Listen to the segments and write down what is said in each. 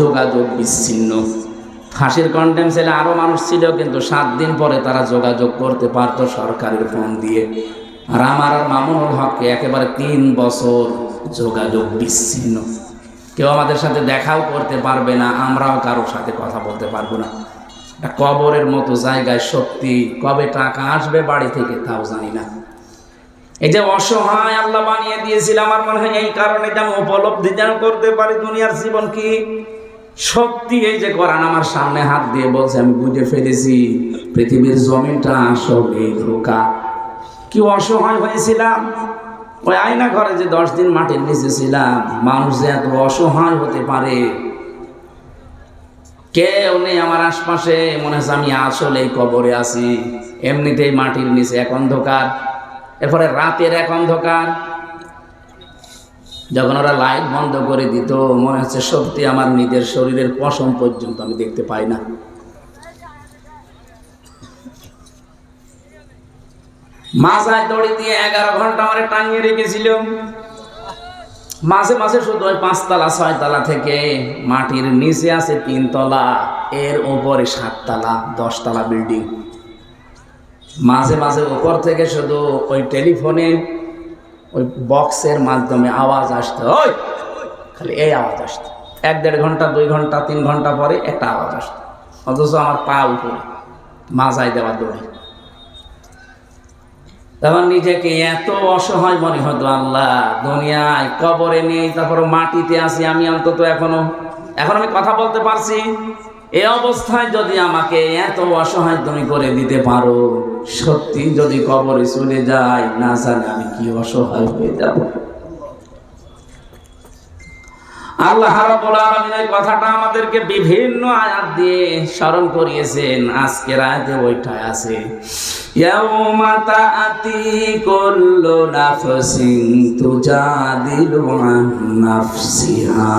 যোগাযোগ বিচ্ছিন্ন। ফাঁসির কন্টেম ছেলে আরও মানুষ ছিল, কিন্তু সাত দিন পরে তারা যোগাযোগ করতে পারতো সরকারের ফোন দিয়ে। আর আমার আর মামুনুল হককে একেবারে তিন বছর যোগাযোগ বিচ্ছিন্ন। কেউ আমাদের সাথে দেখাও করতে পারবে না, আমরাও কারোর সাথে কথা বলতে পারব না। কবরের মতো জায়গায় সত্যি কবে টাকা আসবে বাড়ি থেকে তাও জানি না। এই যে অসহায় আল্লাহ বানিয়ে দিয়েছিল, আমার মনে হয় এই কারণে যেন উপলব্ধি যেন করতে পারি দুনিয়ার জীবন কি? সত্যি এই যে কোরআন আমার সামনে হাত দিয়ে বলছে, আমি বুঝে ফেলেছি, পৃথিবীর জমিনটা আসলে ধোকা। কি অসহায় হয়েছিলাম? ওই আয়না ঘরে যে দশ দিন মাটির নিচে ছিলাম, মানুষ যে এত অসহায় হতে পারে? কেউ নেই আমার আশপাশে, মনে হচ্ছে আমি আসলে কবরে আছি। এমনিতেই মাটির নিচে এক অন্ধকার। এরপরে রাতের এক অন্ধকার। যখন ওরা লাইট বন্ধ করে দিত, মনে হচ্ছে সত্যি আমার নিজের শরীরের পশম পর্যন্ত আমি দেখতে পাই না। মাথায় দড়ি দিয়ে এগারো ঘণ্টা আমার টাঙিয়ে রেখেছিল। মাঝে মাঝে শুধু ওই পাঁচতলা, ছয়তলা থেকে মাটির নিচে আছে তিনতলা, এর ওপরে সাততলা, দশতলা বিল্ডিং। মাঝে মাঝে উপর থেকে শুধু ওই টেলিফোনে, ওই বক্সের মাধ্যমে আওয়াজ আসতো। ওই! খালি এই আওয়াজ আসতো। এক দেড় ঘণ্টা, দুই ঘণ্টা, তিন ঘণ্টা পরে একটা আওয়াজ আসতো। অথচ আমার পা উপরে, মাজায় দেওয়া দড়ি। তখন নিজেকে এত অসহায় মনে হতো, আল্লাহ, দুনিয়ায় কবরে নেই তারপর মাটিতে আসি আমি অন্তত এখনও, এখন আমি কথা বলতে পারছি। এই অবস্থায় যদি আমাকে এত অসহায় তুমি করে দিতে পারো, সত্যি যদি কবরে চলে যায়, না জানি আমি কি অসহায় হয়ে যাব। আল্লাহ রাব্বুল আলামিন এই কথাটা আমাদেরকে বিভিন্ন আয়াত দিয়ে স্মরণ করিয়েছেন। আজকের আয়াতে ওইটাই আছে। ইয়াউমা তাআতি কুল্লু নাফসিন তুজাদিলু আন নাফসিহা।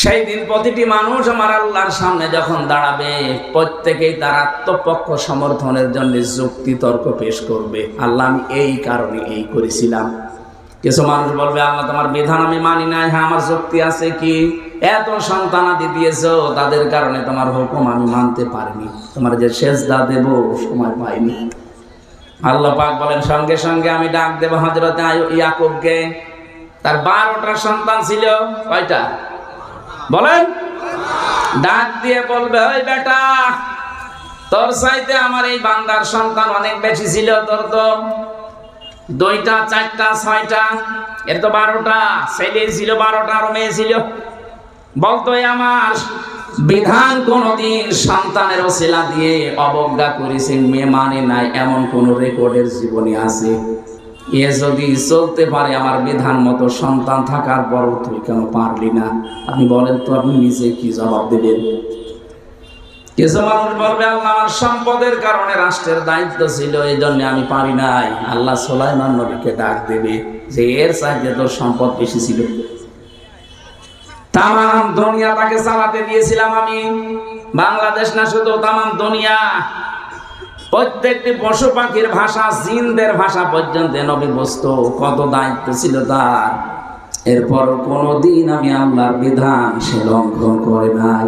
সেই দিন প্রতিটি মানুষ আমার আল্লাহর সামনে যখন দাঁড়াবে, প্রত্যেকেই তার আত্মপক্ষ সমর্থনের জন্য যুক্তি তর্ক পেশ করবে। আল্লাহ, আমি এই কারণে এই করেছিলাম। কিছু মানুষ বলবে, আল্লাহ, তোমার বিধান আমি মানি নাই। হ্যাঁ আমার শক্তি আছে কি? এত সন্তান আদি দিয়েছ, তাদের কারণে তোমার হুকুম আমি মানতে পারিনি। তোমার যে শেষ দা দেব, সময় পাইনি। আল্লাহ পাক বলেন, সঙ্গে সঙ্গে আমি ডাক দেব হজরত ইয়াকুবকে। তার বারোটা সন্তান ছিল, কয়টা? বলেন? ডাক দিয়ে বলবে, ওই বেটা, তোর চাইতে আমার এই বান্দার সন্তান অনেক বেশি ছিল তোর তো দুইটা, চারটা, ছয়টা, এর তো বারোটা ছেলে ছিল বারোটা, আরও মেয়ে ছিল। বলতো আমার বিধান কোনদিন সন্তানের ওসিলা দিয়ে অবজ্ঞা করেছেন, মেয়ে মানে নাই, এমন কোন রেকর্ডের জীবনে আছে। এ যদি চলতে পারে আমার বিধান মতো সন্তান থাকার তুই কেন পারলি না? আপনি বলেন তো, আপনি নিজে কি জবাব দেবেন? কিছু মানুষ বলবে, আল্লাহ আমার সম্পদের কারণে রাষ্ট্রের দায়িত্ব ছিল, এই জন্য আমি পারি নাই। আল্লাহ সোলাইমান নবীকে ডাক দেবে যে, এর চাইতে তোর সম্পদ বেশি ছিল। তামাম দুনিয়া তাকে চালাতে দিয়েছিলাম আমি। বাংলাদেশ না শুধু তামাম দুনিয়া প্রত্যেকটি পশু পাখির ভাষা জিনদের ভাষা পর্যন্ত নবী বস্তু কত দায়িত্ব ছিল তার। এরপর কোনোদিন আমি আল্লাহর বিধান সে লঙ্ঘন করে নাই।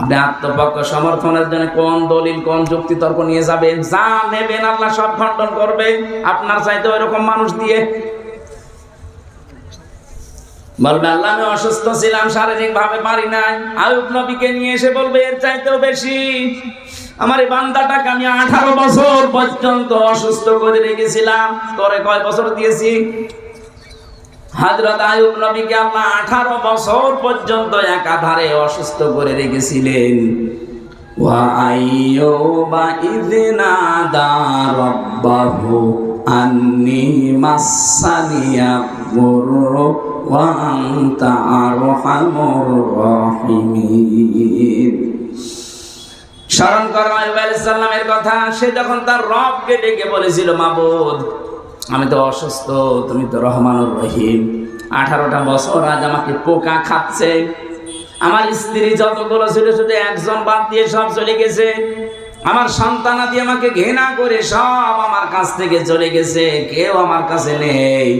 আপনি আত্মপক্ষ সমর্থনের জন্য কোন দলিল, কোন যুক্তি তর্ক নিয়ে যাবেন? যা নেবেন আল্লাহ সব খণ্ডন করবে। আপনার চাইতে ওইরকম মানুষ দিয়ে। বলবে, আল্লাহ, আমি অসুস্থ ছিলাম শারীরিক ভাবে পারি নাই। আয়ুব নবীকে নিয়ে এসে বলবে, এর চাইতেও বেশি। আমার এই বান্দাটাকে আমি আঠারো বছর পর্যন্ত অসুস্থ করে রেখেছিলাম। তোরে কয় বছর দিয়েছি? হাজরত আয়ুব নবীকে আল্লাহ আঠারো বছর পর্যন্ত একাধারে অসুস্থ করে রেখেছিলেন। ইযনা দা রাব্বাহু আন্নি মাসানিয়া গুরু ওয়া আনতা আরহামুর রাহিমিন। স্মরণ করো আলাইহিস কথা। সে যখন তার রবকে ডেকে বলেছিল, মাবুদ, আমি তো অসুস্থ, তুমি তো রহমানুর রহিম। আঠারোটা বছর আজ আমাকে পোকা খাচ্ছে। আমার স্ত্রী যতগুলো ছিল, শুধু একজন বাদ দিয়ে সব চলে গেছে। আমার সন্তানাদি আমাকে ঘৃণা করে সব আমার কাছ থেকে চলে গেছে। কেউ আমার কাছে নেই।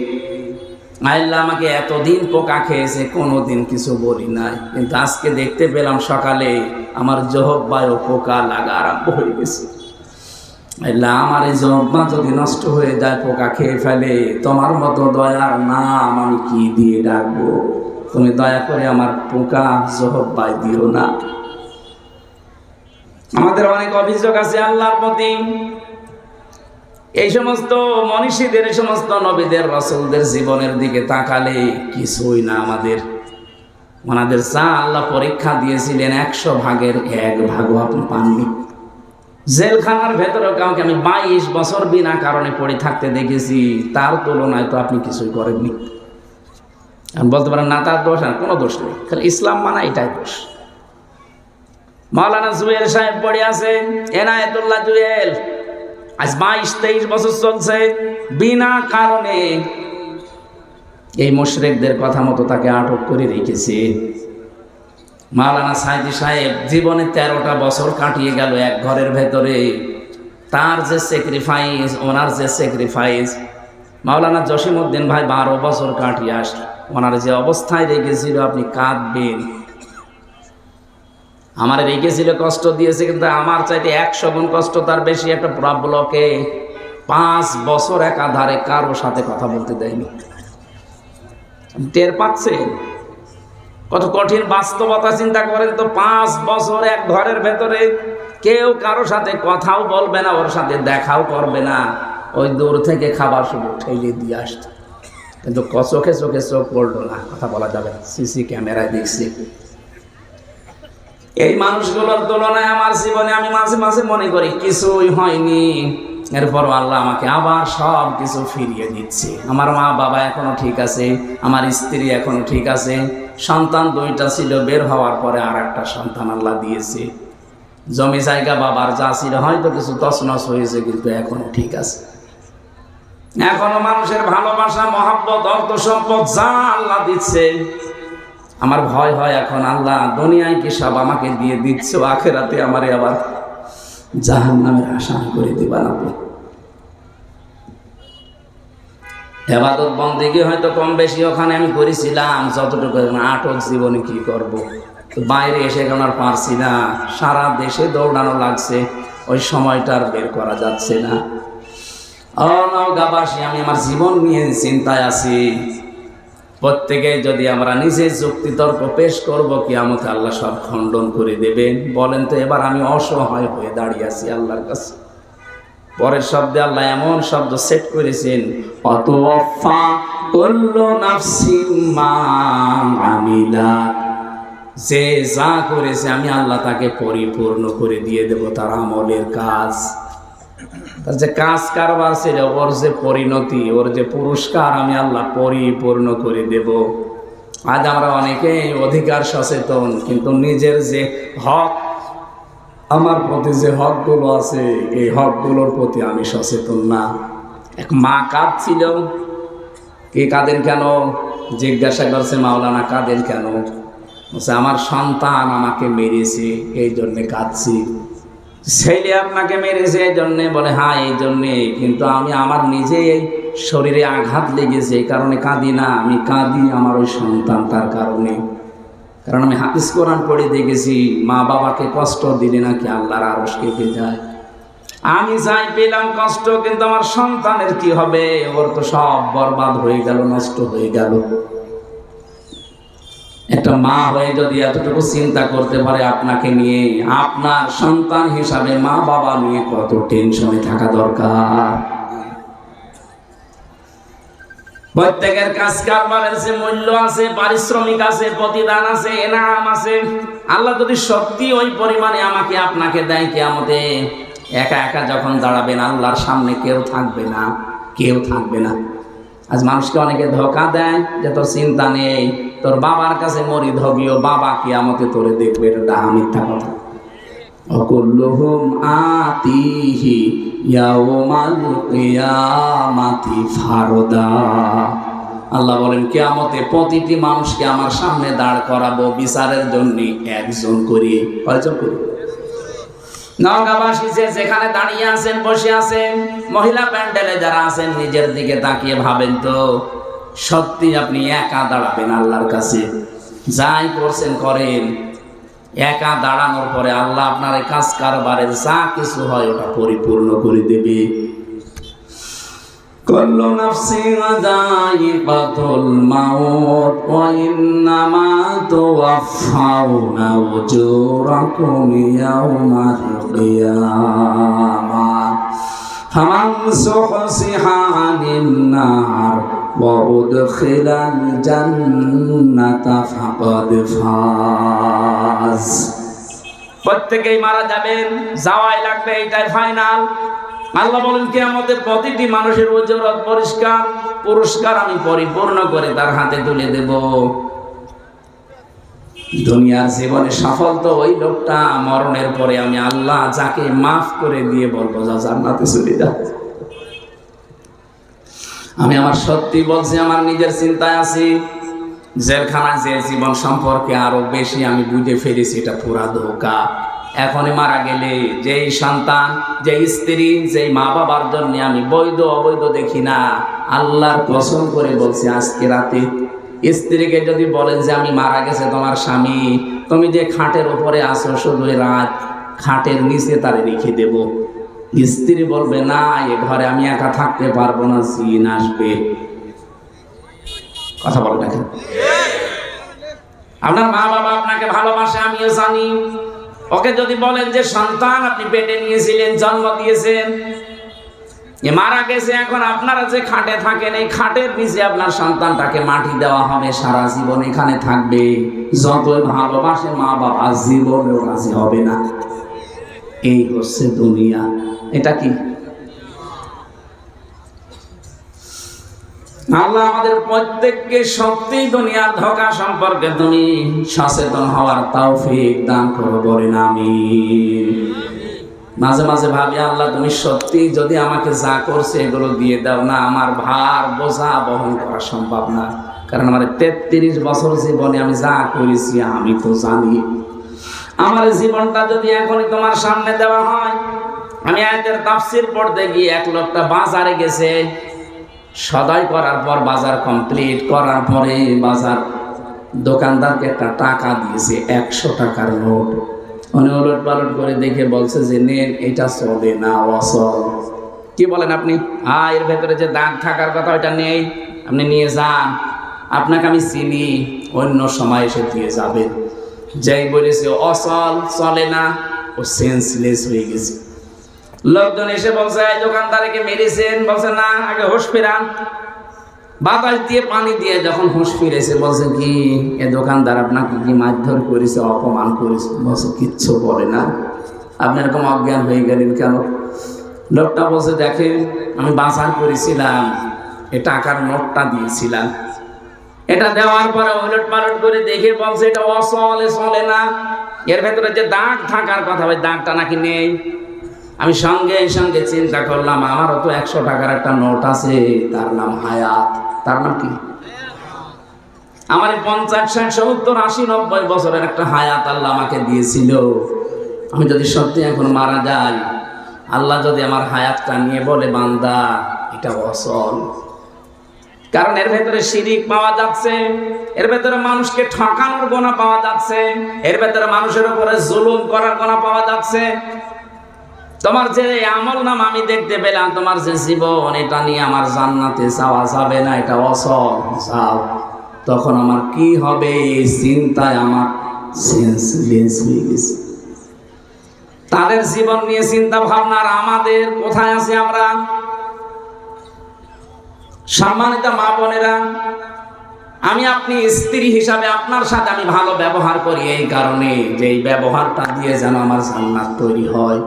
আল্লাহ আমাকে এতদিন পোকা খেয়েছে, কোনোদিন কিছু বলি নাই। কিন্তু আজকে দেখতে পেলাম সকালে আমার জহব্বায় পোকা লাগা আরম্ভ হয়ে গেছে। আমার এই জহব্বা যদি নষ্ট হয়ে যায়, পোকা খেয়ে ফেলে, তোমার মতো দয়ার নাম আমি কি দিয়ে ডাকবো? তুমি দয়া করে আমার পোকা জহব্বায় দিও না। আমাদের অনেক অভিযোগ আছে আল্লাহর প্রতি। এই সমস্ত মনীষীদের, এই সমস্ত নবীদের, রসুলদের জীবনের দিকে তাকালে কিছুই না আমাদের। ওনাদের চা আল্লাহ পরীক্ষা দিয়েছিলেন একশো ভাগের এক ভাগও আপনি পাননি। জেলখানার ভেতরে কাউকে আমি বাইশ বছর বিনা কারণে পড়ে থাকতে দেখেছি, তার তুলনায় তো আপনি কিছুই করেননি। বলতে পারেন, না, তার দোষ আর কোনো দোষ নেই, খালি ইসলাম মানা এটাই দোষ। মাওলানা জুয়েল সাহেব পড়ে আছে, এনায়েতুল্লাহ জুয়েল। আজ বাইশ, তেইশ বছর চলছে, বিনা কারণে এই মুশরেকদের কথা মতো তাকে আটক করে রেখেছে। মাওলানা সাইদি সাহেব জীবনে তেরোটা বছর কাটিয়ে গেল এক ঘরের ভেতরে। তার যে স্যাক্রিফাইস ওনার যে স্যাক্রিফাইস মাওলানা জসিমউদ্দিন ভাই বারো বছর কাটিয়ে আসলো। ওনার যে অবস্থায় রেখেছিল আপনি কাঁদবেন। আমার রেখেছিল কষ্ট দিয়েছে, কিন্তু আমার চাইতে একশো গুণ কষ্ট তার বেশি একটা ব্লকে পাঁচ বছর একাধারে কারোর সাথে কথা বলতে দেয়নি। টের পাচ্ছেন কত কঠিন বাস্তবতা চিন্তা করেন তো, পাঁচ বছর এক ঘরের ভেতরে কেউ কারোর সাথে কথাও বলবে না, ওর সাথে দেখাও করবে না। ওই দূর থেকে খাবার শুধু ঠেলে দিয়ে আসতো কিন্তু চোখে চোখে চোখ পড়ল না, কথা বলা যাবে সিসি ক্যামেরায় দেখছি। এই মানুষগুলোর তুলনায় আমার জীবনে আমি মাঝে মাঝে মনে করি কিছুই হয়নি। এরপর আল্লাহ আমাকে আবার সব কিছু ফিরিয়ে দিচ্ছে। আমার মা বাবা এখনও ঠিক আছে, আমার স্ত্রী এখনও ঠিক আছে, সন্তান দুইটা ছিল, বের হওয়ার পরে আর একটা সন্তান আল্লাহ দিয়েছে। জমি জায়গা বাবার যা ছিল, হয়তো কিছু তছনছ হয়েছে, কিন্তু এখনও ঠিক আছে। এখনও মানুষের ভালোবাসা, মহাব্বত অর্থ সম্পদ যা আল্লাহ দিচ্ছে, আমার ভয় হয় এখন, আল্লাহ দুনিয়ায় কি সব আমাকে দিয়ে দিচ্ছ, আখেরাতে আমারে আবার জাহান নামের আসামি করে দিবা আপনি এবাদত বন্দেগি হয়তো কম বেশি ওখানে আমি করেছিলাম, যতটুকু আটক জীবনে কি করব। বাইরে এসে এখন আর পারছি না। সারা দেশে দৌড়ানো লাগছে, ওই সময়টা আর বের করা যাচ্ছে না। ও নওগাবাসী, আমি আমার জীবন নিয়ে চিন্তায় আছি। প্রত্যেকে যদি আমরা নিজে যুক্তিতর্ক পেশ করব কি আমাকে আল্লাহ সব খণ্ডন করে দেবেন। বলেন তো, এবার আমি অসহায় হয়ে দাঁড়িয়ে আছি আল্লাহর কাছে। পরের শব্দে আল্লাহ এমন শব্দ সেট করেছেন অত আমিলা। যে যা করেছে, আমি আল্লাহ তাকে পরিপূর্ণ করে দিয়ে দেব তার আমলের কাজ। তার যে কাজ কারবার ছিল ওর যে পরিণতি, ওর যে পুরস্কার আমি আল্লাহ পরিপূর্ণ করে দেব। আজ আমরা অনেকে অধিকার সচেতন, কিন্তু নিজের যে হক, আমার প্রতি যে হকগুলো আছে, এই হকগুলোর প্রতি আমি সচেতন না। এক মা কাঁদছিল। কে কাঁদেন কেন? জিজ্ঞাসা করছে মাওলানা, কাঁদেন কেন? আমার সন্তান আমাকে মেরেছে, এই জন্যে কাঁদছি। ছেলে আপনাকে মেরেছে এই জন্যে বলে হ্যাঁ এই জন্যে কিন্তু আমি আমার নিজে শরীরে আঘাত লেগেছে, এই কারণে কাঁদি না, আমি কাঁদি আমার ওই সন্তানটার কারণে। কারণ আমি হাফিজ কোরআন পড়ে দেখেছি, মা বাবাকে কষ্ট দিলে নাকি আল্লাহর আরস কেঁপে যায়। আমি যাই পেলাম কষ্ট, কিন্তু আমার সন্তানের কি হবে? ওর তো সব বরবাদ হয়ে গেল, নষ্ট হয়ে গেল। একটা মা হয়ে যদি এতটুকু চিন্তা করতে পারে আপনাকে নিয়ে, আপনার সন্তান হিসাবে মা বাবা নিয়ে কত টেনশনে থাকা দরকার। প্রত্যেকের কাজ কারবারের যে মূল্য আছে, পারিশ্রমিক আছে, প্রতিদান আছে, এনাম আছে। আল্লাহ যদি সত্যি ওই পরিমাণে আমাকে, আপনাকে দেয় কেয়ামতে, একা একা যখন দাঁড়াবেন, আল্লাহর সামনে কেউ থাকবে না, কেউ থাকবে না। আজ মানুষকে অনেকে ধোকা দেয় যে তোর চিন্তা নেই। তোর বাবার কাছে মরি ধবিও বাবা কি আমাকে তোরে দেখবে, এটা মিথ্যা কথা। আতিহি ফারদা। আল্লাহ বলেন, কিয়ামতে প্রতিটি মানুষকে আমার সামনে দাঁড় করাবো বিচারের জন্য একজন করি কয়জন যে যেখানে দাঁড়িয়ে আছেন, বসে আছেন, মহিলা প্যান্ডেলে যারা আছেন, নিজের দিকে তাকিয়ে ভাবেন তো সত্যি আপনি একা দাঁড়াবেন আল্লাহর কাছে যাই করছেন করেন একা দাঁড়ানোর পরে আল্লাহ আপনার এই কাজ কারবারের যা কিছু হয় ওটা পরিপূর্ণ করে দেবে كل نفس ذائقة الموت وإنما توفون أجوركم يوم القيامة فمن زحزح عن النار وأدخل الجنة فقد فاز প্রত্যেকেই মারা যাবেন যাওয়াই লাগবে এটাই ফাইনাল আল্লাহ বলেন কি আমাদের প্রতিটি মানুষের ওজরত পরিষ্কার পুরস্কার আমি পরিপূর্ণ করে তার হাতে তুলে দেব দুনিয়ার জীবনে সফল তো ওই লোকটা মরণের পরে আমি আল্লাহ যাকে মাফ করে দিয়ে বলব, যা জান্নাতে চলে যা। আমি আমার সত্যি বলছি, আমার নিজের চিন্তায় আছি। জেলখানায় যে জীবন সম্পর্কে আরও বেশি আমি বুঝে ফেলেছি, এটা পুরা ধোকা। এখনই মারা গেলে যেই সন্তান যে স্ত্রী, যেই মা বাবার জন্য আমি বৈধ অবৈধ দেখি না। আল্লাহর কসম করে বলছি, আজকে রাতে স্ত্রীকে যদি বলেন যে আমি মারা গেছে তোমার স্বামী, তুমি যে খাটের উপরে আসো শুধু রাত, খাটের নিচে তারে রেখে দেব। স্ত্রী বলবে, না, এ ঘরে আমি একা থাকতে পারব না, জিন আসবে। কথা বলে দেখেন। আপনার মা বাবা আপনাকে ভালোবাসে, আমিও জানি। ওকে যদি বলেন যে, সন্তান, আপনি পেটে নিয়েছিলেন, জন্ম দিয়েছেন এ মারা গেছে, এখন আপনারা যে খাটে থাকেন, এই খাটের নিচে আপনার সন্তানটাকে মাটি দেওয়া হবে, সারা জীবন এখানে থাকবে। যতই ভালোবাসে মা বাবা, জীবনেও রাজি হবে না। এই হচ্ছে দুনিয়া। এটা কি? আল্লাহ আমাদের প্রত্যেককে সত্যি দুনিয়ার ধোকা সম্পর্কে তুমি সচেতন হওয়ার তৌফিক দান করো, বলেন আমি মাঝে মাঝে ভাবি, আল্লাহ, তুমি সত্যি যদি আমাকে যা করছে, এগুলো দিয়ে দাও। না, আমার ভার, বোঝা, বহন করা সম্ভব না। কারণ আমার তেত্রিশ বছর জীবনে আমি যা করেছি, আমি তো জানি। আমার জীবনটা যদি এখনই তোমার সামনে দেওয়া হয়, আমি আয়াতের তাফসির পড়তে গিয়ে এক লোকটা বাজারে গেছে। সদাই করার পর বাজার কমপ্লিট করার পরে বাজার দোকানদারকে একটা টাকা দিয়েছে, একশো টাকার নোট। উনি উলট পালট করে দেখে বলছে যে, নেন, এটা চলে না অসল কি বলেন আপনি? হ্যাঁ এর ভেতরে যে দাগ থাকার কথা, ওইটা নেই। আপনি নিয়ে যান। আপনাকে আমি চিনি, অন্য সময় এসে দিয়ে যাবেন যাই বলেছে অসল চলে না। ও সেন্সলেস হয়ে গেছে। লোকজন এসে বলছে দোকানদারকে মেরেছেন। বলছে, না, আগে হোশ ফেরান। বাতাস দিয়ে পানি দিয়ে যখন হুঁশ ফিরেছে, বলছে কি, এ দোকানদার আপনাকে কি মারধর করেছে, অপমান করেছে? বলছে, কিচ্ছু বলে না। আপনি এরকম অজ্ঞান হয়ে গেলেন কেন? লোকটা বলছে দেখেন আমি বাঁচার করেছিলাম, এ টাকার নোটটা দিয়েছিলাম। এটা দেওয়ার পরে ওলট পালট করে দেখে বলছে, এটা অসলে চলে না। এর ভেতরে যে দাগ থাকার কথা, ওই দাগটা নাকি নেই। আমি সঙ্গে সঙ্গে চিন্তা করলাম, আমারও তো একশো টাকার একটা নোট আছে, তার নাম হায়াত। তার নাম কি? আমার পঞ্চাশ, ষাট, সত্তর, আশি, নব্বই বছরের একটা হায়াত আল্লাহ আমাকে দিয়েছিল। আমি যদি সত্যি এখন মারা যাই, আল্লাহ যদি আমার হায়াতটা নিয়ে বলে, বান্দা, এটা অসল। কারণ এর ভেতরে শিরিক পাওয়া যাচ্ছে, এর ভেতরে মানুষকে ঠকানোর গোনা পাওয়া যাচ্ছে, এর ভেতরে মানুষের উপরে জুলুম করার গোনা পাওয়া যাচ্ছে তোমার যে আমল নাম আমি দেখতে পেলাম, তোমার যে জীবন, এটা নিয়ে আমার জান্নাতে যাওয়া যাবে না, এটা অসল যাও তখন আমার কি হবে? এই চিন্তায় আমার তাদের জীবন নিয়ে চিন্তা ভাবনার আমাদের কোথায় আছে আমরা? সম্মানিত মা বোনেরা, আমি আপনি স্ত্রী হিসাবে আপনার সাথে আমি ভালো ব্যবহার করি এই কারণে যে এই ব্যবহারটা দিয়ে যেন আমার জান্নাত তৈরি হয়।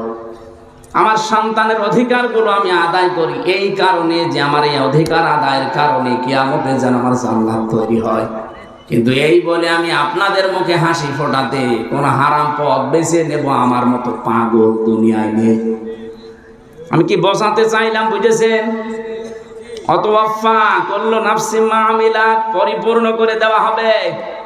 আমার সন্তানের অধিকারগুলো আমি আদায় করি। এই কারণে যে আমার এই অধিকার আদায়ের কারণে কিয়ামতে যেন আমার জান্নাত তৈরি হয়। কিন্তু এই বলে আমি আপনাদের মুখে হাসি ফোটাতে কোন হারাম পথ বেছে নেব আমার মতো পাগল দুনিয়ায় নেই। আমি কি বসাতে চাইলাম, বুঝেছেন? অতওয়াফা করল নাফসি মামিলা পরিপূর্ণ করে দেওয়া হবে।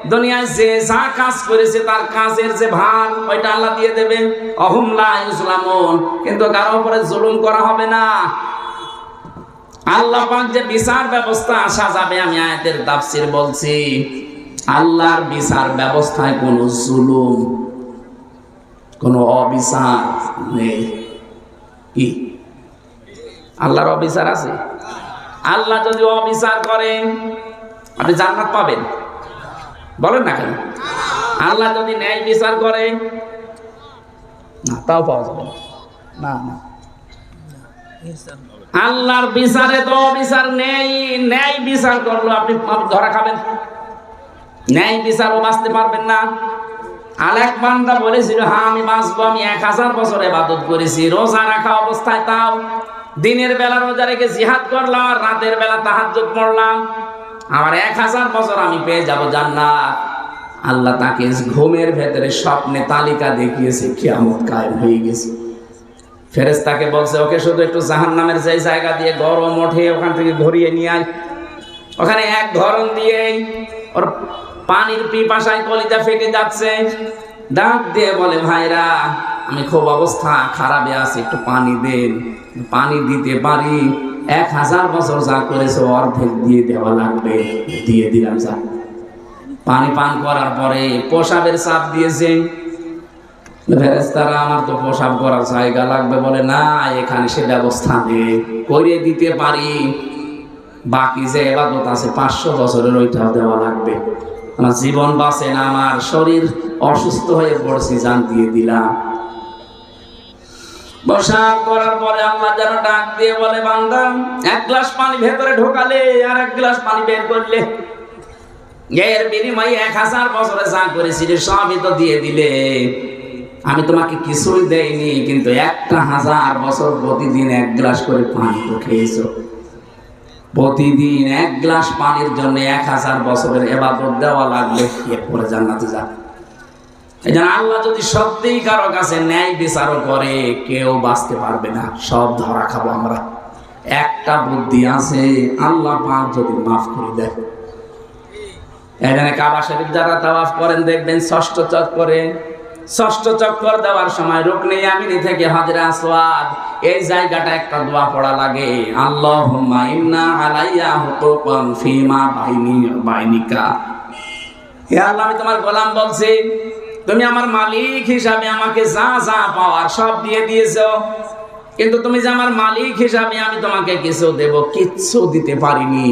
দুনিয়ায় যে যা কাজ করেছে, তার কাজের যে ভার, ওইটা আল্লাহ দিয়ে দেবে। অহুমলা ইসলামন কিন্তু কারও উপরে জুলুম করা হবে না। আল্লাহ পাক যে বিচার ব্যবস্থা সাজাবে আমি আয়াতের তাফসীর বলছি, আল্লাহর বিচার ব্যবস্থায় কোনো জুলুম, কোনো অবিচার নেই। কি? আল্লাহর অবিচার আছে? আল্লাহ যদি অবিচার করেন, আপনি জান্নাত পাবেন। বলেন না কেন? আল্লাহ যদি ন্যায় বিচার করে, না, তাও পাওয়া যাবে না। না আল্লাহর বিচারে তো বিচার নেই। ন্যায় বিচার করল, আপনি ধরা খাবেন। ন্যায় বিচারও বাঁচতে পারবেন না। আলেক বান্দা বলেছিল হ্যাঁ আমি বাঁচবো, আমি এক হাজার বছর এবাদত করেছি, রোজা রাখা অবস্থায় তাও। দিনের বেলা রোজা রেখে জিহাদ করলাম রাতের বেলা তাহাজ্জুদ পড়লাম। আমার এক হাজার বছর আমি পেয়ে যাব জান্নাত। আল্লাহ তাকে ঘুমের ভেতরে স্বপ্নে তালিকা দেখিয়েছে, কিয়ামত কায়েম হয়ে গেছে। ফেরেস্তাকে বলছে, ওকে শুধু একটু জাহান নামের যে জায়গা দিয়ে গরম ওঠে, ওখান থেকে ঘুরিয়ে নিয়ে আয়। ওখানে এক ধরন দিয়ে ওর পানির পিপাসায় কলিজা ফেটে যাচ্ছে। ডাক দিয়ে বলে, ভাইরা, আমি খুব অবস্থা খারাপে আছি, একটু পানি দেন। পানি দিতে পারি এক হাজার বছর যা করেছে, অর্ধেক দিয়ে দেওয়া লাগবে, দিয়ে দিলাম যা। পানি পান করার পরে পোশাবের চাপ দিয়েছে। আমার তো প্রসাব করার জায়গা লাগবে। বলে, না, এখানে সে ব্যবস্থা নেই। করে দিতে পারি। বাকি যে এবাদত আছে, পাঁচশো বছরের ওইটাও দেওয়া লাগবে। আমার জীবন বাঁচে না, আমার শরীর অসুস্থ হয়ে পড়ছি, জান দিয়ে দিলাম। প্রসাব করার পরে আল্লাহ যেন ডাক দিয়ে বলে, বান্দা, এক গ্লাস পানি ভেতরে ঢোকালে আর এক গ্লাস পানি বের করলে। এর বিনিময়ে এক হাজার বছরে যা করেছিলে সবই তো দিয়ে দিলে। আমি তোমাকে কিছুই দেইনি, কিন্তু একটা হাজার বছর প্রতিদিন এক গ্লাস করে পানি তো খেয়েছো। প্রতিদিন এক গ্লাস পানির জন্য এক হাজার বছরের এবাদত দেওয়া লাগবে, এরপরে জান্নাতে যা আল্লাহ যদি সত্যিই কারও কাছে ন্যায় বিচারও করে, কেউ বাঁচতে পারবে না। সব ধরা খাব আমরা। একটা বুদ্ধি আছে, আল্লাহ পাক যদি মাফ করে দেয়। এখানে কাবা শরীফ যারা তাওয়াফ করেন, দেখবেন ষষ্ঠ চক্করে, ষষ্ঠ চক্কর দেওয়ার সময় রুকনি আমিনি থেকে হাজরা আসওয়াদ, এই জায়গাটা একটা দোয়া পড়া লাগে, আল্লাহুম্মা ইন্না আলাইয়া হুকুকান ফিমা বাইনি, বাইনিকা। হে আল্লাহ, আমি তোমার গোলাম বলছি তুমি আমার মালিক হিসাবে আমাকে যা যা পাওয়ার সব দিয়ে দিয়েছ। কিন্তু তুমি যে আমার মালিক হিসাবে আমি তোমাকে কিছু দেব, কিচ্ছু দিতে পারিনি।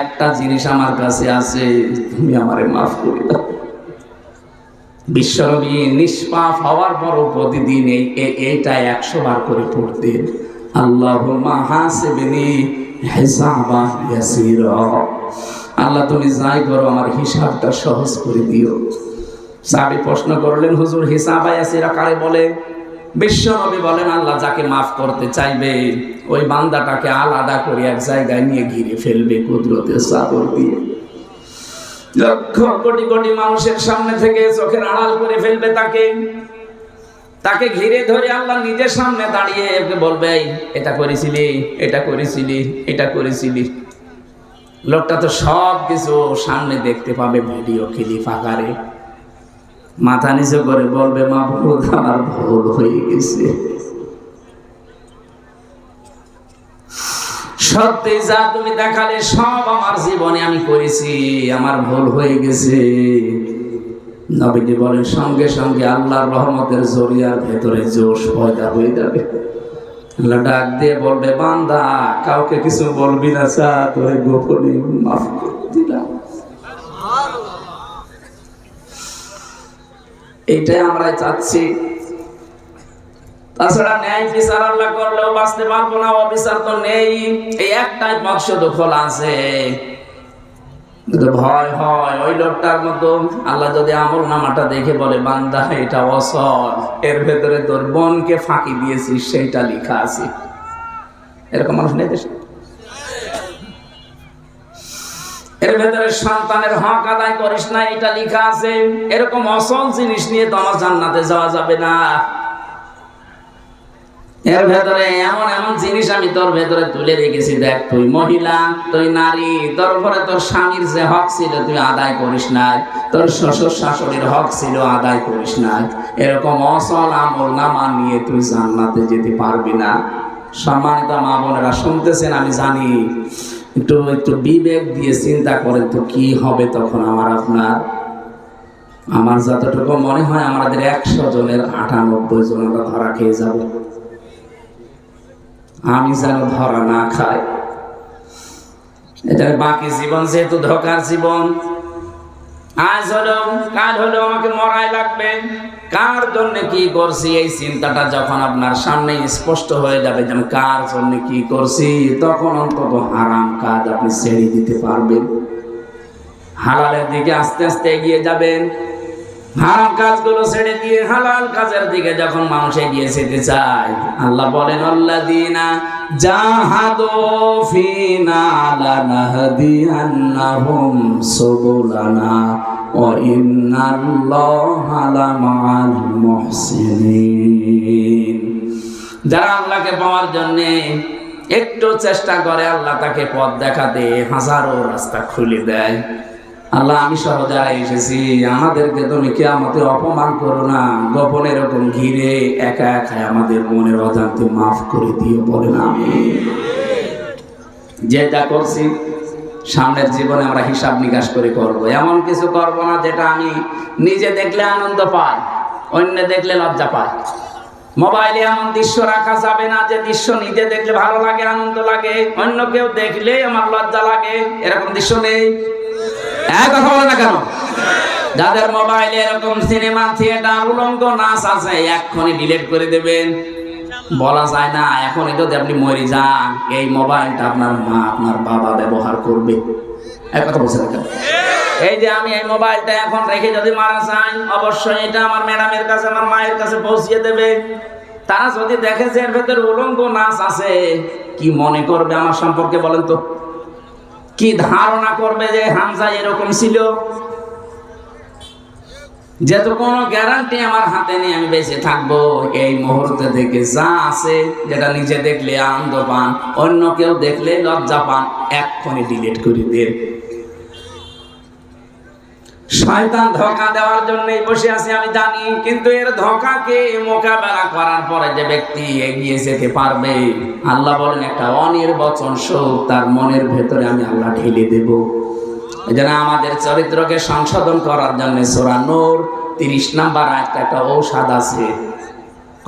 একটা জিনিস আমার কাছে আছে, তুমি আমারে মাফ করে দাও। নিষ্পাপ হওয়ার পরও প্রতিদিন এই এইটা একশো বার করে পড়তেন। আল্লাহ হাসিবিনি হিসাবা ইয়াসিরা। আল্লাহ তুমি যাই করো, আমার হিসাবটা সহজ করে দিও। সাহাবী প্রশ্ন করলেন, হুজুর, হিসাব ইয়াসিরা কারে বলে? বিশ্বনবী বলেন, আল্লাহ যাকে মাফ করতে চাইবে, ওই বান্দাটাকে আলাদা করে এক জায়গায় নিয়ে ঘিরে ফেলবে কুদরতের চাদর দিয়ে। লক্ষ কোটি কোটি মানুষের সামনে থেকে চোখের আড়াল করে ফেলবে তাকে। তাকে ঘিরে ধরে আল্লাহ নিজের সামনে দাঁড়িয়ে বলবে এটা করেছিলি এটা করেছিলি এটা করেছিলি। লোকটা তো সব কিছু সামনে দেখতে পাবে, ভিডিও ক্লিপ আকারে। মাথা নিচে করে বলবে, মা ভুল, আমার ভুল হয়ে গেছে। সত্যি যা তুমি দেখালে সব আমার জীবনে আমি করেছি, আমার ভুল হয়ে গেছে। নবীজি বলেন, সঙ্গে সঙ্গে আল্লাহর রহমতের জরিয়ার ভেতরে জোশ পয়দা হয়ে যাবে। আল্লাহ ডাক দিয়ে বলবে, বান্দা, কাউকে কিছু বলবি না চা তোরে গোপনে মাফ করে। এইটাই আমরা চাচ্ছি। তাছাড়া ন্যায় বিচার আল্লাহ করলেও বাঁচতে পারব না, অবিচার তো নেই। এই একটাই পথ খোলা আছে। ভয় হয়, ওই লোকটার মতো আল্লাহ যদি আমল নামাটা দেখে বলে, বান্দা, এটা অসল। এর ভেতরে তোর বোনকে ফাঁকি দিয়েছিস, সেইটা লেখা আছে। এরকম মানুষ নেই দেশে। সন্তানের হক আদায় করিস না, এটা লেখা আছে। এরকম অসল জিনিস নিয়ে তো আমার জান্নাতে যাওয়া যাবে না। এর ভেতরে এমন এমন জিনিস আমি তোর ভেতরে তুলে রেখেছি, দেখ, তুই মহিলা, তুই নারী, তোর উপরে তোর স্বামীর যে হক ছিল তুই আদায় করিস নাই, তোর শ্বশুর শাশুড়ির হক ছিল আদায় করিস নাই। এরকম অসল আমল নামা নিয়ে তুই জান্নাতে যেতে পারবি না। সম্মানিত মা বোনেরা, শুনতেছেন, আমি জানি। একটু একটু বিবেক দিয়ে চিন্তা করেন তো কি হবে তখন আমার আপনার। আমার যতটুকু মনে হয় আমাদের একশো জনের আটানব্বই জন আমরা ধরা খেয়ে যাব। আমি যেন ধরা না খাই। এটা বাকি জীবন, যেহেতু ধোকার জীবন। আজ হলো, কাল হলো আমাকে মরাই লাগবে। কার জন্য কি করছি? এই চিন্তাটা যখন আপনার সামনে স্পষ্ট হয়ে যাবে যেন কার জন্য কি করছি, তখন অন্তত হারাম কাজ আপনি ছেড়ে দিতে পারবেন। হালালের দিকে আস্তে আস্তে এগিয়ে যাবেন। হারাম কাজগুলো ছেড়ে দিয়ে হালাল কাজের দিকে যখন মানুষ এগিয়ে যেতে চায়, আল্লাহ বলেন আল্লাদিনা জাহাদু ফিনা লানাহদিয়ান্নাহুম সুবুলানা, ওয়া ইন্নাল্লাহা লামাআল মুহসিনিন। যারা আল্লাহকে পাওয়ার জন্য একটু চেষ্টা করে, আল্লাহ তাকে পথ দেখাতে হাজারো রাস্তা খুলে দেয়। আল্লাহ, আমি সহ যারা এসেছি। আমাদেরকে তুমি কে আমাদের অপমান করো না। গোপনে এরকম ঘিরে একা একা আমাদের মনের অজান্তে মাফ করে দিও বলে না আমি যেটা করছি, সামনের জীবনে আমরা হিসাব নিকাশ করে করব। এমন কিছু করব না যেটা আমি নিজে দেখলে আনন্দ পাই, অন্য দেখলে লজ্জা পাই। মোবাইলে এমন দৃশ্য রাখা যাবে না যে দৃশ্য নিজে দেখলে ভালো লাগে, আনন্দ লাগে, অন্য কেউ দেখলে আমার লজ্জা লাগে। এরকম দৃশ্য নেই। কেন? যাদের মোবাইলে এরকম সিনেমা থিয়েটার, উলঙ্গ নাচ আছে করে দেবেন। বলা যায় না, এখন যদি আপনি মরে যান, এই মোবাইলটা আপনার মা, আপনার বাবা ব্যবহার করবে। এই যে আমি এই মোবাইলটা এখন রেখে যদি মারা যাই অবশ্যই এটা আমার ম্যাডামের কাছে, আমার মায়ের কাছে পৌঁছিয়ে দেবে তারা যদি দেখে যে এর ভেতরে উলঙ্গ নাচ আছে, কি মনে করবে আমার সম্পর্কে বলেন তো? কি ধারণা করবে যে হামজা এরকম ছিল? যেহেতু কোনো গ্যারান্টি আমার হাতে নেই, আমি বেঁচে থাকব। এই মুহূর্তে থেকে যা আছে, যেটা নিজে দেখলে আনন্দ পান, অন্য কেউ দেখলে লজ্জা পান, এক্ষুনি ডিলিট করে দেন। শয়তান ধোকা দেওয়ার জন্যই বসে আছে, আমি জানি, কিন্তু এর ধোকাকে মোকাবেলা করার পরে যে ব্যক্তি এগিয়ে যেতে পারবে, আল্লাহ বলেন একটা অনির্বচন শোক তার মনের ভেতরে আমি আল্লাহ ঢেলে দেব। জন্য আমাদের চরিত্রকে সংশোধন করার জন্য সোরা নূর তিরিশ নাম্বার একটা একটা ঔষধ আছে।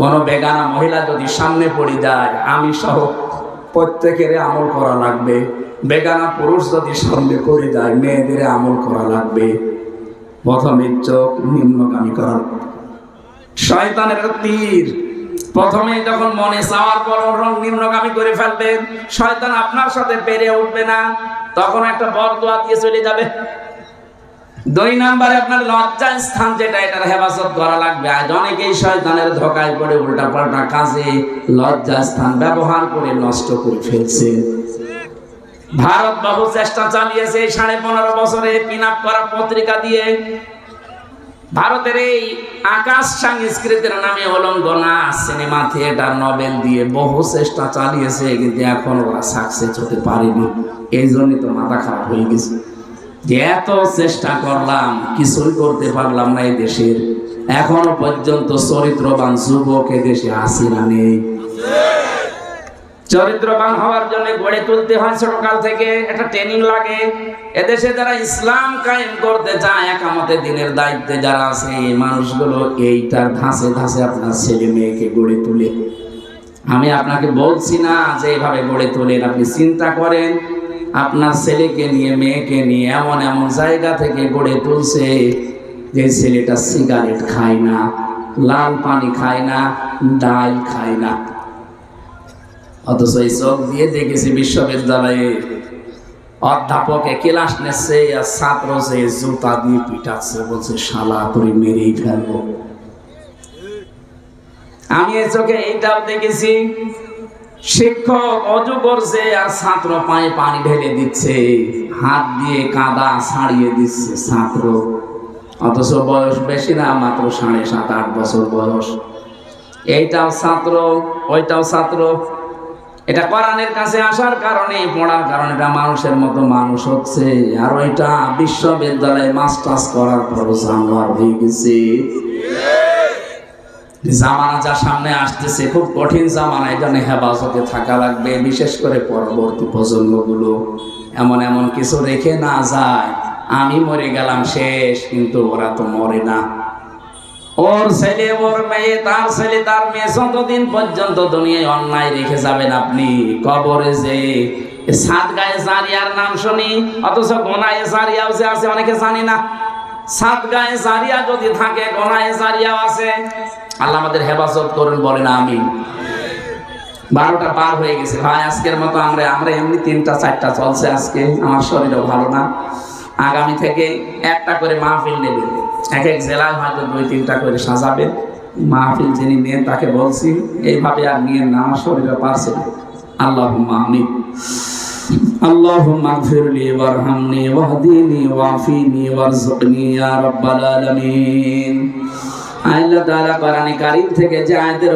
কোনো বেগানা মহিলা যদি সামনে পড়ে যায়, আমি সহ প্রত্যেকের আমল করা লাগবে। বেগানা পুরুষ যদি সামনে পড়ে যায়, মেয়েদের আমল করা লাগবে। প্রথমে চোখ নিম্নগামী করার শয়তানের তীর। প্রথমে যখন মনে চাওয়ার পর রং নিম্নগামী করে ফেলবেন শয়তান আপনার সাথে পেরে উঠবে না। তখন একটা বর দোয়া চলে যাবে। দুই নাম্বারে আপনার লজ্জা স্থান যেটা, এটার হেফাজত করা লাগবে। আজ অনেকেই শয়তানের ধোকায় পড়ে উল্টা পাল্টা কাজে লজ্জা স্থান ব্যবহার করে নষ্ট করে ফেলছে। ভারত বহু চেষ্টা চালিয়েছে, সাড়ে পনেরো বছরে পিন করা পত্রিকা দিয়ে। ভারতের এই আকাশ সংস্কৃতির নামে অলঙ্গনা, সিনেমা থিয়েটার, নভেল দিয়ে বহু চেষ্টা চালিয়েছে, কিন্তু এখন ওরা সাকসেস হতে পারেনি। এই জন্যই তো মাথা খারাপ হয়ে গেছে। যে এত চেষ্টা করলাম, কিছুই করতে পারলাম না এই দেশের। এখনও পর্যন্ত চরিত্রবান যুবক দেশে আসি না নেই। চরিত্রবান হওয়ার জন্য গড়ে তুলতে হয় ছোটকাল থেকে। একটা ট্রেনিং লাগে। এদেশে যারা ইসলাম কায়েম করতে চায় একামতে দিনের দায়িত্বে যারা আছে, এই মানুষগুলো এইটার ধাঁচে ধাঁচে আপনার ছেলে মেয়েকে গড়ে তুলে। আমি আপনাকে বলছি না যে এইভাবে গড়ে তোলেন, আপনি চিন্তা করেন। আপনার ছেলেকে নিয়ে, মেয়েকে নিয়ে এমন এমন জায়গা থেকে গড়ে তুলছে যে ছেলেটা সিগারেট খায় না, লাল পানি খায় না, ডাল খায় না। অথচ এই চোখ দিয়ে দেখেছি বিশ্ববিদ্যালয়ে অধ্যাপকে ক্লাস আর ছাত্র জুতা দিয়ে পিটাচ্ছে, বলছে, শালা করে মেরেই আমি এই চোখে এইটাও দেখেছি, শিক্ষক অজু করছে, আর ছাত্র পায়ে পানি ঢেলে দিচ্ছে, হাত দিয়ে কাদা ছাড়িয়ে দিচ্ছে ছাত্র। অথচ বয়স বেশি না, মাত্র সাড়ে সাত, আট বছর বয়স। এইটাও ছাত্র, ওইটাও ছাত্র। এটা কোরআনের কাছে আসার কারণে পড়ার কারণে এটা মানুষের মতো মানুষ হচ্ছে। আর ওইটা বিশ্ববিদ্যালয়ে মাস্টার্স করার পর জানোয়ার হয়ে গেছে। জামানা যা সামনে আসতেছে, খুব কঠিন জামানা জন্য হেফাজতে থাকা লাগবে, বিশেষ করে পরবর্তী প্রজন্মগুলো। এমন এমন কিছু রেখে না যায়, আমি মরে গেলাম শেষ, কিন্তু ওরা তো মরে না। ওর ছেলে, ওর মেয়ে, তার ছেলে, তার মেয়ে যতদিন পর্যন্ত দুনিয়ায় অন্যায় রেখে যাবেন আপনি, কবরে যে সাত গায়ে জারিয়ার নাম শুনি, অথচ গোনায় জারিয়াও যে আছে, অনেকে জানি না। সাত গায়ে জারিয়া যদি থাকে গোনায় জারিয়াও আছে। আল্লাহ আমাদের হেফাজত করুন, বলেন আমি বারোটা পার হয়ে গেছে। ভাই, আজকের মতো আমরা আমরা এমনি তিনটা, চারটা চলছে আজকে। আমার শরীরও ভালো না। আগামী থেকে একটা করে মাহফিল নেবেন এক এক জেলায় হয়তো দুই তিনটা করে সাজাবেন মাহফিল যিনি নেন তাকে বলছি এইভাবে আর নিয়ে না আমার শরীরে পারছে না আল্লাহ আমিন اللهم اغفر لي وارحمني واهدني وعافيني وارزقني يا رب العالمين আল্লাহ তাআলা কোরআনে কারীম থেকে যে আয়াতের